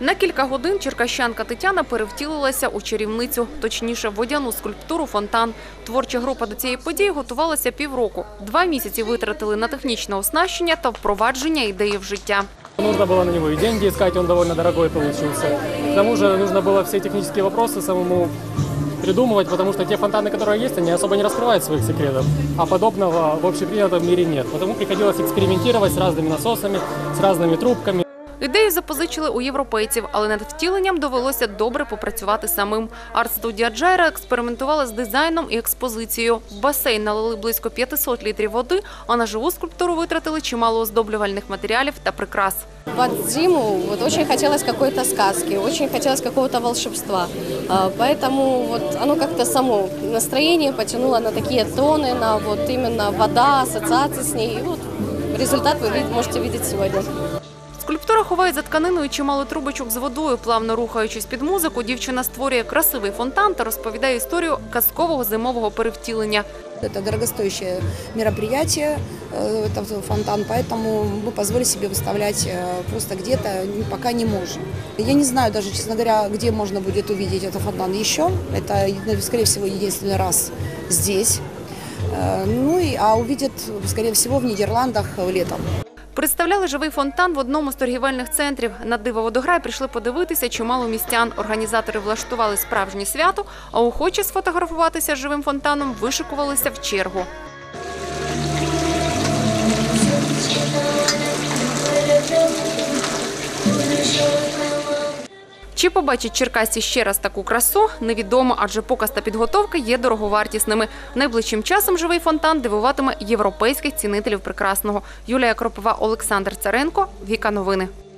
На кілька годин черкащанка Тетяна перевтілилася у чарівницю, точніше, водяну скульптуру «Фонтан». Творча група до цієї події готувалася півроку. Два місяці витратили на технічне оснащення та впровадження ідеї в життя. Нужно было на него и деньги искать, он довольно дорогой получился. К тому же нужно было все технические вопросы самому придумывать, потому что те фонтаны, которые есть, они особо не раскрывают своих секретов. А подобного в общепринятом мире нет. Потому приходилось экспериментировать с разными насосами, с разными трубками. Ідею запозичили у європейців, але над втіленням довелося добре попрацювати самим. Арт-студія Джайра експериментувала з дизайном і експозицією. В басейн налили близько 500 літрів води, а на живу скульптуру витратили чимало оздоблювальних матеріалів та прикрас. Под зиму вот очень хотелось какой-то сказки, очень хотелось какого-то волшебства. А, Поэтому вот оно как-то само настроение потянуло на такие тоны, на вот именно вода, ассоциации с ней. И вот результат вы вид- можете видеть сегодня. Скульптура ховає за тканиною чимало трубочок з водою. Плавно рухаючись під музику, дівчина створює красивий фонтан та розповідає історію казкового зимового перевтілення. Это дорогостоящее мероприятие, э, это фонтан, поэтому мы позволили себе выставлять э, просто где-то, н- пока не можем. Я не знаю даже, честно говоря, где можно будет увидеть этот фонтан еще. Это, э, скорее всего, единственный раз здесь. Э, Ну, и, а увидят, скорее всего, в Нидерландах летом. Представляли живий фонтан в одному з торгівельних центрів. На диво водограй прийшли подивитися чимало містян. Організатори влаштували справжнє свято, а охочі сфотографуватися з живим фонтаном вишикувалися в чергу. Чи побачать черкасці ще раз таку красу, невідомо, адже показ та підготовка є дороговартісними. Найближчим часом живий фонтан дивуватиме європейських цінителів прекрасного. Юлія Кропова, Олександр Царенко, Віка Новини.